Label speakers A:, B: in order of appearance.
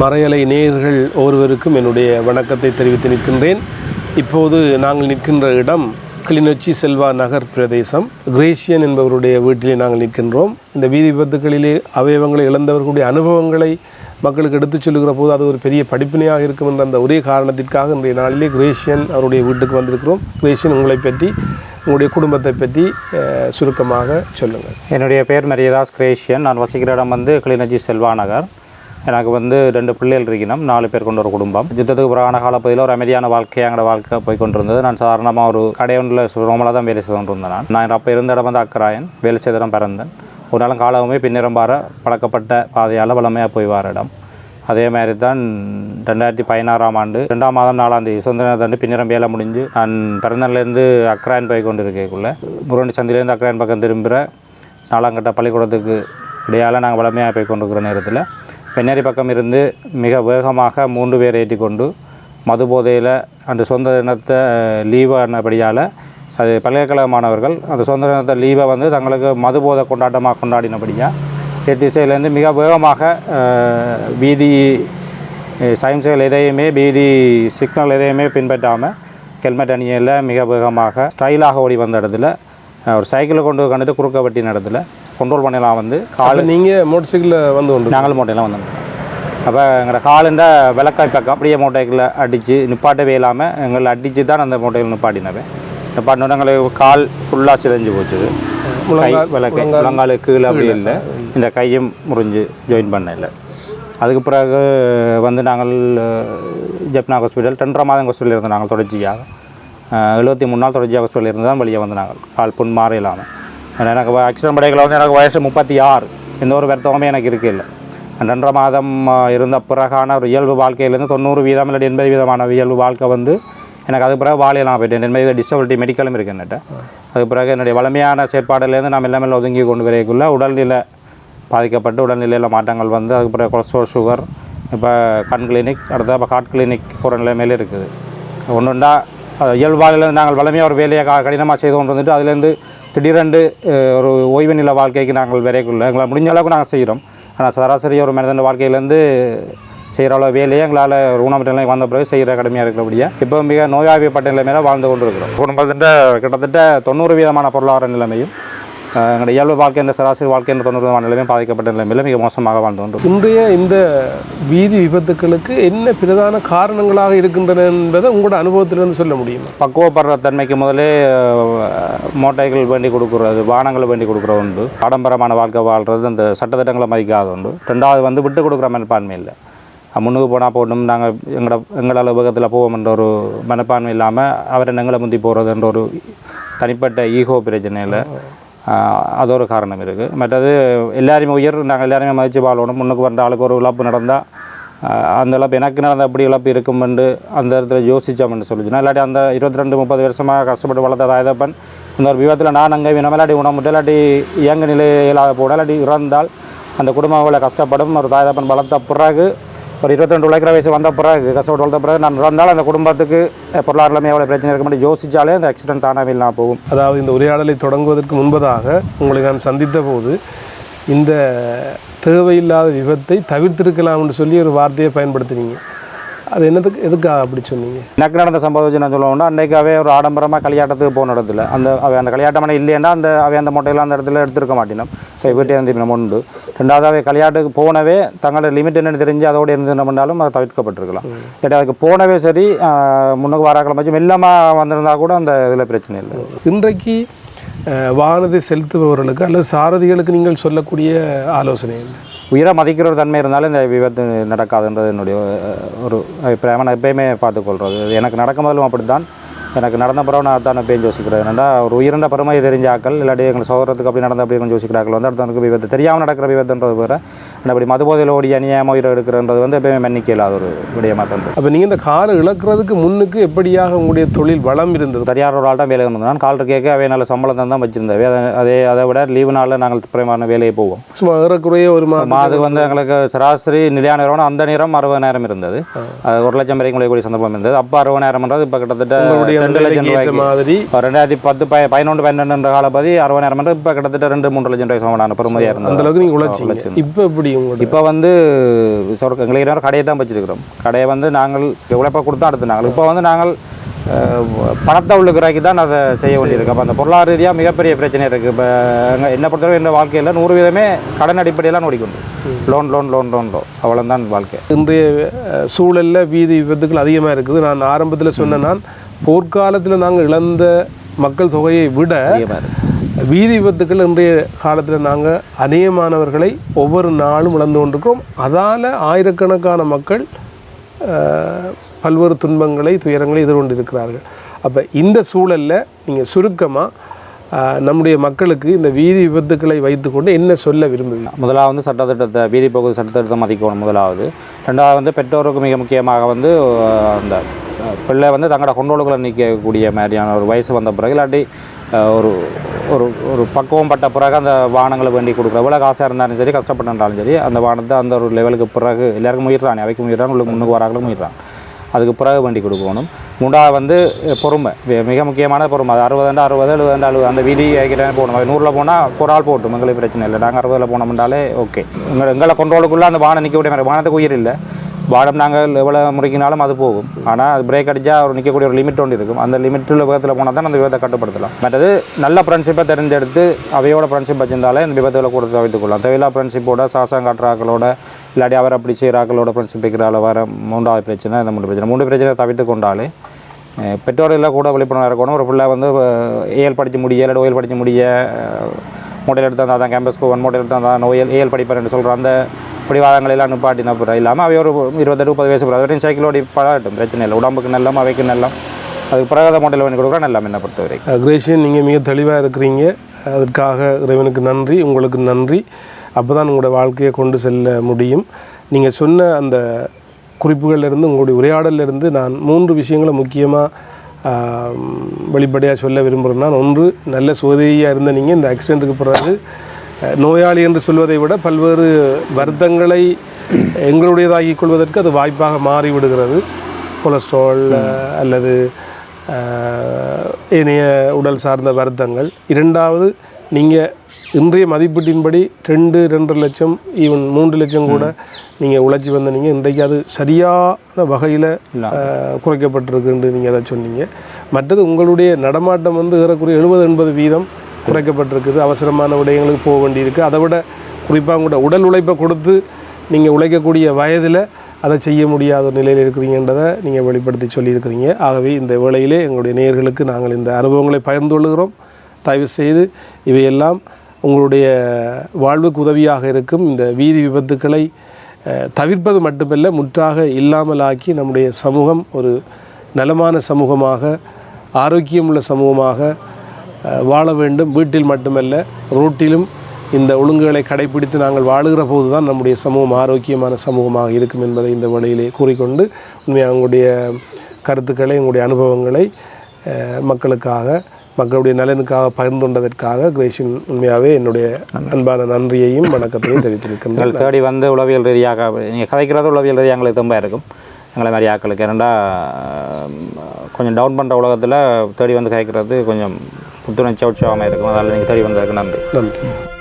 A: மறையலை நேயர்கள் ஒருவருக்கும் என்னுடைய வணக்கத்தை தெரிவித்து நிற்கின்றேன். இப்போது நாங்கள் நிற்கின்ற இடம் கிளிநொச்சி செல்வா நகர் பிரதேசம். கிரேஷியன் என்பவருடைய வீட்டிலே நாங்கள் நிற்கின்றோம். இந்த வீதி விபத்துகளிலே அவயவங்களை இழந்தவர்களுடைய அனுபவங்களை மக்களுக்கு எடுத்துச் சொல்லுகிற போது அது ஒரு பெரிய படிப்பினையாக இருக்கும் என்ற அந்த ஒரே காரணத்திற்காக இன்றைய நாளிலே கிரேஷியன் அவருடைய வீட்டுக்கு வந்திருக்கிறோம். கிரேஷியன் உங்களை பற்றி உங்களுடைய குடும்பத்தை பற்றி சுருக்கமாக சொல்லுங்கள்.
B: என்னுடைய பெயர் மரியதாஸ் கிரேஷியன் நான் வசிக்கிற இடம் வந்து கிளிநொச்சி செல்வா நகர். எனக்கு வந்து ரெண்டு பிள்ளைகள் இருக்கணும் நாலு பேர் கொண்ட ஒரு குடும்பம். யுத்தத்துக்கு புறான காலப்பகுதியில் ஒரு அமைதியான வாழ்க்கை எங்களோட வாழ்க்கை போய் கொண்டிருந்தது. நான் சாதாரணமாக ஒரு கடையொன்றில் ரோமலாக தான் வேலை செய்து கொண்டிருந்தேன் நான். நான் அப்போ இருந்த இடம் வந்து அக்கராயன். வேலை செய்த இடம் பிறந்தேன் ஒரு நாளும் காலமே பின்னிறம் பார பழக்கப்பட்ட பாதையால் வளமையாக போய் வார இடம். அதே மாதிரி தான் ரெண்டாயிரத்தி பதினாறாம் ஆண்டு ரெண்டாம் மாதம் நாலாம் தேதி சுதந்திர தாண்டு பின்னிறம் வேலை முடிஞ்சு நான் பிறந்தன்லேருந்து அக்ராயன் போய் கொண்டு இருக்கக்குள்ள சந்திலேருந்து அக்ராயன் பக்கம் திரும்புகிற நாலாங்கட்ட பள்ளிக்கூடத்துக்கு இடையால் நாங்கள் வளமையாக போய் கொண்டிருக்கிற நேரத்தில் வெண்ணேரி பக்கம் இருந்து மிக வேகமாக மூன்று பேர் ஏற்றி கொண்டு மது போதையில் அந்த சொந்த தினத்தை லீவானபடியால் அது பல்கலைக்கழக மாணவர்கள் அந்த சொந்த தினத்தை லீவை வந்து தங்களுக்கு மது போதை கொண்டாட்டமாக கொண்டாடினபடியாக திசையிலேருந்து மிக வேகமாக வீதி சயின்ஸுகள் எதையுமே வீதி சிக்னல் எதையுமே பின்பற்றாமல் ஹெல்மெட் அணியில் மிக வேகமாக ஸ்டைலாக ஓடி வந்த இடத்துல ஒரு சைக்கிளை கொண்டு கண்டுட்டு குறுக்க வெட்டின இடத்துல கண்ட்ரோல் பண்ணலாம் வந்து. கால்
A: நீங்கள் மோட்டர் சைக்கிளில் வந்து கொண்டு
B: நாங்கள் மூட்டையெல்லாம் வந்தோம். அப்போ எங்களோட காலுண்ட விளக்காய் பக்கம் அப்படியே மூட்டைகளை அடித்து நிப்பாட்டவே இல்லாமல் எங்களை அடித்து தான் அந்த மூட்டைகள் நிப்பாட்டினவே. நிப்பாட்டினோட எங்களுக்கு கால் ஃபுல்லாக சிதைஞ்சு போச்சுது. கை விளக்கை முழங்கால் கீழே அப்படி இல்லை. இந்த கையும் முறிஞ்சு ஜாயின் பண்ண இல்லை அதுக்கு பிறகு வந்து நாங்கள் ஜப்னா ஹாஸ்பிட்டல் ரெண்டரை மாதம் ஹாஸ்பிட்டல் இருந்தோம் நாங்கள் தொடர்ச்சியாக எழுபத்தி மூணு நாள் தொடர்ச்சியாக ஹாஸ்பிட்டல் இருந்து தான் வெளியே வந்து நாங்கள். கால் புண் மாற இல்லாமல் எனக்கு ஆக்சிடென்ட் படைகளை வந்து எனக்கு வயசு முப்பத்தி ஆறு. எந்த ஒரு வருத்தமுமே எனக்கு இருக்கு இல்லை ரெண்டரை மாதம் இருந்த பிறகான ஒரு இயல்பு வாழ்க்கையிலேருந்து தொண்ணூறு வீதம் இல்லை எண்பது வீதமான இயல்பு வாழ்க்கை வந்து எனக்கு அது பிறகு வாழையெல்லாம் போயிட்டேன். எண்பது டிசபிலிட்டி மெடிக்கலும் இருக்கு என்கிட்ட. அது பிறகு என்னுடைய வளமையான செயற்பாடுலேருந்து நாம் எல்லாமே ஒதுங்கி கொண்டு வரைக்குள்ளே உடல்நிலை பாதிக்கப்பட்டு உடல்நிலையில் மாற்றங்கள் வந்து அதுக்கு பிறகு கொலஸ்ட்ரால் சுகர் இப்போ கண் கிளினிக் அடுத்த இப்போ ஹார்ட் கிளினிக் போகிற நிலைமையிலே இருக்குது. ஒன்று ஒன்றா இயல்பாளில் நாங்கள் வளமையாக ஒரு வேலையை க- கடினமாக செய்து கொண்டு வந்துட்டு அதுலேருந்து திடீரென்று ஒரு ஓய்வு நிலை வாழ்க்கைக்கு நாங்கள் விரைக்குள்ள எங்களால் முடிஞ்ச அளவுக்கு நாங்கள் செய்கிறோம். ஆனால் சராசரி ஒரு மனிதன் வாழ்க்கையிலேருந்து செய்கிற அளவு வேலையை எங்களால் ஒரு ஊனமற்ற நிலை வந்த பிறகு செய்கிற கடமையாக இருக்கிறபடியா இப்போ மிக நோயாளிப்பட்ட நிலைமையில வாழ்ந்து கொண்டு இருக்கிறோம் குடும்பத்திட்ட கிட்டத்தட்ட தொண்ணூறு வீதமான பொருளாதார நிலைமையும் எங்களுடைய இயல்பு வாழ்க்கை என்ற சராசரி வாழ்க்கை என்ற தொண்ணூறு நிலைமையும் பாதிக்கப்பட்ட நிலைமையில மிக மோசமாக வாழ்ந்து கொண்டு
A: இன்றைய இந்த வீதி விபத்துக்களுக்கு என்ன பிரதான காரணங்களாக இருக்கின்றன என்பதை உங்களோட அனுபவத்திலிருந்து சொல்ல முடியுமா?
B: பக்குவப்படுற தன்மைக்கு முதலே மோட்டைகள் வேண்டி கொடுக்குறது வாகனங்கள் வேண்டி கொடுக்குற உண்டு. ஆடம்பரமான வாழ்க்கை வாழ்கிறது அந்த சட்டத்திட்டங்களை மதிக்காத உண்டு. ரெண்டாவது வந்து விட்டு கொடுக்குற மனப்பான்மை இல்லை. முன்னுக்கு போனால் போடணும் நாங்கள் எங்களோட எங்களால் உபகத்தில் போவோம்ன்ற ஒரு மனப்பான்மை இல்லாமல் அவரை எங்களை முந்தி போகிறதுன்ற ஒரு தனிப்பட்ட ஈகோ பிரச்சனையில் அது ஒரு காரணம் இருக்குது மற்றது எல்லாருமே உயர் நாங்கள் எல்லாருமே மதித்து வாழணும் முன்னுக்கு வந்த ஆளுக்கு ஒரு இழப்பு நடந்தால் அந்த இழப்பு எனக்கு நடந்த அப்படி இழப்பு இருக்குமென்று அந்த இடத்துல யோசித்தோம்னு சொல்லிச்சுன்னா இல்லாட்டி அந்த இருபத்தி ரெண்டு முப்பது வருஷமாக கஷ்டப்பட்டு வளர்த்த தாயதப்பன் இந்த ஒரு விபத்தில் நான் அங்கே வினம் இல்லாட்டி உணமுட்டு இல்லாட்டி இயங்க நிலையில் இயலாத போட இல்லாட்டி இறந்தால் அந்த குடும்பம் அவ்வளோ கஷ்டப்படும் ஒரு தாயதப்பன் வளர்த்த பிறகு ஒரு இருபத்தி ரெண்டு உழைக்கிற வயசு வந்த பிறகு கஷ்டப்பட்டு வளர்த்த பிறகு நான் இருந்தாலும் அந்த குடும்பத்துக்கு பொருளாதாரமே எவ்வளோ பிரச்சனை இருக்க முடியும் யோசிச்சாலே அந்த ஆக்சிடென்ட் தானாக நான் போகும்.
A: அதாவது இந்த உரையாடலை தொடங்குவதற்கு முன்பதாக உங்களை நான் சந்தித்த போது இந்த தேவையில்லாத விபத்தை தவிர்த்திருக்கலாம் என்று சொல்லி ஒரு வார்த்தையை பயன்படுத்தினீங்க. அது என்னதுக்கு எதுக்காக அப்படி சொன்னீங்க?
B: எனக்கு நடந்த சம்பவம் வச்சு நான் சொல்லுவோம்னா அன்றைக்காவே ஒரு ஆடம்பரமாக கல்யாட்டத்துக்கு போன இடத்துல அந்த அவ அந்த கல்யாட்டமான இல்லைன்னா அந்த அவ அந்த மொட்டையெல்லாம் அந்த இடத்துல எடுத்திருக்க மாட்டினோம். இப்போ வீட்டே இருந்து நம்ம உண்டு. ரெண்டாவது அவை கல்யாட்டுக்கு போனவே தங்களோட லிமிட் என்னன்னு தெரிஞ்சு அதோட இருந்து என்ன பண்ணாலும் அதை தவிர்க்கப்பட்டிருக்கலாம். இல்லாட்டி அதுக்கு போனவே சரி முன்னுக்கு வாராக்கிழமை வச்சு மெல்லமாக வந்திருந்தா கூட அந்த இதில் பிரச்சனை இல்லை.
A: இன்றைக்கு வாகனத்தை செலுத்துபவர்களுக்கு அல்லது சாரதிகளுக்கு நீங்கள் சொல்லக்கூடிய ஆலோசனை என்ன?
B: உயிரை மதிக்கிற ஒரு தன்மை இருந்தாலும் இந்த விபத்து நடக்காதுன்றது என்னுடைய ஒரு அபிப்பிராயம். நான் எப்பயுமே பார்த்துக்கொள்கிறது எனக்கு நடக்கும் போதிலும் அப்படித்தான். எனக்கு நடந்த பிறகு நான் தான் எப்பயும் யோசிக்கிறது என்னடா ஒரு உயிரிழந்த பெருமை தெரிஞ்ச ஆக்கள் இல்லாட்டி எங்கள் சகோதரத்துக்கு அப்படி நடந்த அப்படி கொஞ்சம் யோசிக்கிறார்கள். வந்து அடுத்தவனுக்கு விபத்து தெரியாமல் நடக்கிற விபத்துன்றது வேறு. அப்படி மது போதையில் ஓடி அநியாயமாக உயிரை எடுக்கிறன்றது வந்து எப்பயுமே மன்னிக்க இல்லாத ஒரு விடயமாக தோன்றும்
A: அப்போ நீங்கள் இந்த காரை இழக்கிறதுக்கு முன்னுக்கு எப்படியாக உங்களுடைய தொழில் வளம் இருந்தது?
B: தனியார் ஒரு ஆள் தான் வேலை இருந்தது. நான் கால் கேட்க அவை நல்ல சம்பளம் தான் தான் வச்சிருந்தேன். அதே அதை விட லீவு நாளில் நாங்கள் பிரமான வேலையை போவோம்.
A: சும்மா ஏறக்குறைய ஒரு
B: மாது வந்து எங்களுக்கு சராசரி நிலையான நிறுவனம் அந்த நேரம் அறுபதாயிரம் இருந்தது. அது ஒரு லட்சம் வரைக்கும் கூடிய சந்தர்ப்பம் இருந்தது. அப்போ அறுபதாயிரம்ன்றது இப்போ கிட்டத்தட்ட ரெண்டு லட்சம் ரூபாய்க்கு.
A: மாதிரி
B: ரெண்டாயிரத்தி பத்து பதினொன்று பன்னெண்டு காலப்பதி அறுபதாயிரம் இப்போ கிட்டத்தட்ட ரெண்டு மூன்று லட்சம் ரூபாய் சமமான பெருமதியாக இருந்தது.
A: அந்த அளவுக்கு நீங்க உழைச்சிங்க.
B: உழைச்சிருந்தோம்.
A: இப்போ எப்படி
B: இப்போ வந்து சொர்க்க எங்களுக்கு கடையை தான் வச்சிருக்கிறோம். கடையை வந்து நாங்கள் உழைப்பை கொடுத்தா அடுத்து நாங்கள். இப்போ வந்து நாங்கள் பணத்தை உள்ளுக்குறாக்கி தான் அதை செய்ய வேண்டியிருக்கு. அப்போ அந்த பொருளாதார ரீதியாக மிகப்பெரிய பிரச்சனை இருக்குது இப்போ எங்கள் என்னை பொறுத்தவரை என் வாழ்க்கையில் நூறு வீதமே கடன் அடிப்படையெல்லாம் ஓடிக்கொண்டு loan loan loan loan loan. அவ்வளோதான் வாழ்க்கை.
A: இன்றைய சூழல்ல வீதி விபத்துகள் அதிகமாக இருக்குது. நான் ஆரம்பத்தில் சொன்ன நான் போர்க்காலத்தில் நாங்கள் இழந்த மக்கள் தொகையை விட வீதி விபத்துக்கள் இன்றைய காலத்தில் நாங்கள் அநேகமானவர்களை ஒவ்வொரு நாளும் இழந்து கொண்டிருக்கிறோம். அதால் ஆயிரக்கணக்கான மக்கள் பல்வேறு துன்பங்களை துயரங்களை எதிர்கொண்டிருக்கிறார்கள். அப்போ இந்த சூழலில் நீங்கள் சுருக்கமாக நம்முடைய மக்களுக்கு இந்த வீதி விபத்துக்களை வைத்துக்கொண்டு என்ன சொல்ல விரும்புவீங்க
B: முதலாவது வந்து சட்டத்திட்டத்தை வீதி போக்குவரத்து சட்டத்திட்டத்தை மதிக்கணும் முதலாவது. ரெண்டாவது வந்து பெற்றோருக்கு மிக முக்கியமாக வந்து அந்த பிள்ளை வந்து தங்களோட கொண்டோடுகளை நிற்கக்கூடிய மாதிரியான ஒரு வயசு வந்த பிறகு இல்லாட்டி ஒரு ஒரு ஒரு பக்குவம் பட்ட பிறகு அந்த வானங்களை வேண்டி கொடுக்குற எவ்வளோ காசாக இருந்தாலும் சரி கஷ்டப்பட்டுருந்தாலும் சரி அந்த வானத்தை அந்த ஒரு லெவலுக்கு பிறகு எல்லாருக்கும் முயற்றான் அவைக்கு முயற்றான் உங்களுக்கு முன்னுக்கு வராங்களும் முயற்றான் அதுக்கு பிறகு வேண்டி கொடுக்கணும். மூன்றாவது வந்து பொறுமை. மிக முக்கியமான பொறுமை. அது அறுபதுண்டு அறுபது எழுபதுண்டு அழுபது அந்த விதி ஆகிட்டே போகணும். அது நூறில் போனால் ஒரு ஆள் போட்டும் எங்களுக்கு பிரச்சனை இல்லை. நாங்கள் அறுபதில் போனோம்னாலே ஓகே எங்களை எங்களை கொண்டோளுக்குள்ளே அந்த வானம் நிற்கக்கூடிய மாதிரி வானத்துக்கு உயிர் இல்லை. பாடம் நாங்கள் எவ்வளோ முறைக்கினாலும் அது போகும். ஆனால் அது பிரேக் அடித்தா ஒரு நிற்கக்கூடிய ஒரு லிமிட் ஒன்று இருக்கும். அந்த லிமிட்டில் விபத்தில் போனால் தான் அந்த விபத்தை கட்டுப்படுத்தலாம். மற்றது நல்ல ஃப்ரெண்ட்ஷிப்பை தெரிஞ்செடுத்து அவையோட ஃப்ரெண்ட்ஷிப் வச்சிருந்தாலே இந்த விபத்துகளை கூட தவிர்த்துக்கொள்ளலாம் தேவையில்லா ஃப்ரெண்ட்ஷிப்போட சாசம் காட்டுறாக்களோட இல்லாட்டி அவர் அப்படி செய்கிறாக்களோட ஃப்ரெண்ட்ஷிப் இருக்கிறால வர மூன்றாவது பிரச்சனை இந்த மூன்று பிரச்சனை. மூன்று பிரச்சனை தவிர்த்து கொண்டாலே பெற்றோர்கள் கூட விழிப்புணர்வு இருக்கணும் ஒரு பிள்ளை வந்து ஏஎல் படித்து முடிய இல்லை ஓயல் படித்து முடிய மோட்டையில் எடுத்தால் தான் கேம்பஸ் போவன் மோட்டையில் எடுத்தால் தான் நோயல் ஏஎல் என்று சொல்கிற அந்த பிடிவாதங்களெல்லாம் நிப்பாட்டின பிறகு இல்லாமல் அவை ஒரு இருபத்தெட்டு முப்பது வயசு பிறகு வரையும் சைக்கிள் ஓடி பழகட்டும் பிரச்சனை இல்லை. உடம்புக்கு நல்லம் அவைக்கு நல்லம் அதுக்கு பிறகு அதை பண்ணி கொடுக்குறா. நல்லம் என்ன பொறுத்த வரைக்கும்
A: கிரேஷியன் நீங்கள் மிக தெளிவாக இருக்கிறீங்க. அதற்காக இறைவனுக்கு நன்றி. உங்களுக்கு நன்றி. அப்போ தான் உங்களோட வாழ்க்கையை கொண்டு செல்ல முடியும். நீங்கள் சொன்ன அந்த குறிப்புகளிலிருந்து உங்களுடைய உரையாடலிருந்து நான் மூன்று விஷயங்களை முக்கியமாக வெளிப்படையாக சொல்ல விரும்புகிறேன் நான் ஒன்று நல்ல சோதனையாக இருந்த நீங்கள் இந்த ஆக்சிடெண்ட்டுக்கு பிறகு நோயாளி என்று சொல்வதை விட பல்வேறு வருத்தங்களை எங்களுடையதாகிக் கொள்வதற்கு அது வாய்ப்பாக மாறிவிடுகிறது. கொலஸ்ட்ரால் அல்லது ஏனைய உடல் சார்ந்த வருத்தங்கள். இரண்டாவது நீங்கள் இன்றைய மதிப்பீட்டின்படி ரெண்டு ரெண்டரை லட்சம் ஈவன் மூன்று லட்சம் கூட நீங்கள் உழைச்சி வந்த நீங்கள் இன்றைக்கு அது சரியான வகையில் குறைக்கப்பட்டிருக்குன்னு நீங்கள் அதை சொன்னீங்க. மற்றது உங்களுடைய நடமாட்டம் வந்து ஏறக்குறைய எழுபது எண்பது வீதம் குறைக்கப்பட்டிருக்குது அவசரமான விடயங்களுக்கு போக வேண்டியிருக்கு. அதை விட குறிப்பாக கூட உடல் உழைப்பை கொடுத்து நீங்கள் உழைக்கக்கூடிய வயதில் அதை செய்ய முடியாத ஒரு நிலையில் இருக்கிறீங்கன்றதை நீங்கள் வெளிப்படுத்தி சொல்லியிருக்கிறீங்க. ஆகவே இந்த வேளையிலே எங்களுடைய நேயர்களுக்கு நாங்கள் இந்த அனுபவங்களை பகிர்ந்து கொள்கிறோம். தயவு செய்து இவையெல்லாம் உங்களுடைய வாழ்வுக்கு உதவியாக இருக்கும். இந்த வீதி விபத்துக்களை தவிர்ப்பது மட்டுமல்ல முற்றாக இல்லாமலாக்கி நம்முடைய சமூகம் ஒரு நலமான சமூகமாக ஆரோக்கியமுள்ள சமூகமாக வாழ வேண்டும். வீட்டில் மட்டுமல்ல ரோட்டிலும் இந்த ஒழுங்குகளை கடைபிடித்து நாங்கள் வாழுகிற போது தான் நம்முடைய சமூகம் ஆரோக்கியமான சமூகமாக இருக்கும் என்பதை இந்த வழியிலே கூறிக்கொண்டு உண்மையாக உங்களுடைய கருத்துக்களை உங்களுடைய அனுபவங்களை மக்களுக்காக மக்களுடைய நலனுக்காக பகிர்ந்து கொண்டதற்காக கிரேஷின் உண்மையாகவே என்னுடைய அன்பான நன்றியையும் வணக்கத்தையும் தெரிவித்திருக்கிறேன்
B: எங்கள் தேடி வந்து உளவியல் ரீதியாக நீங்கள் கதைக்கிறது உளவியல் ரீதியாக எங்களுக்கு ரொம்ப இருக்கும். எங்களை மாதிரி ஆக்களுக்கு. ஏன்னா கொஞ்சம் டவுன் பண்ணுற உலகத்தில் தேடி வந்து கதைக்கிறது கொஞ்சம் புத்துணர்ச்சியாக உற்சாகமாக இருக்கும் அதில் நீங்கள் தேடி வந்ததுக்கு நன்றி.
A: நன்றி.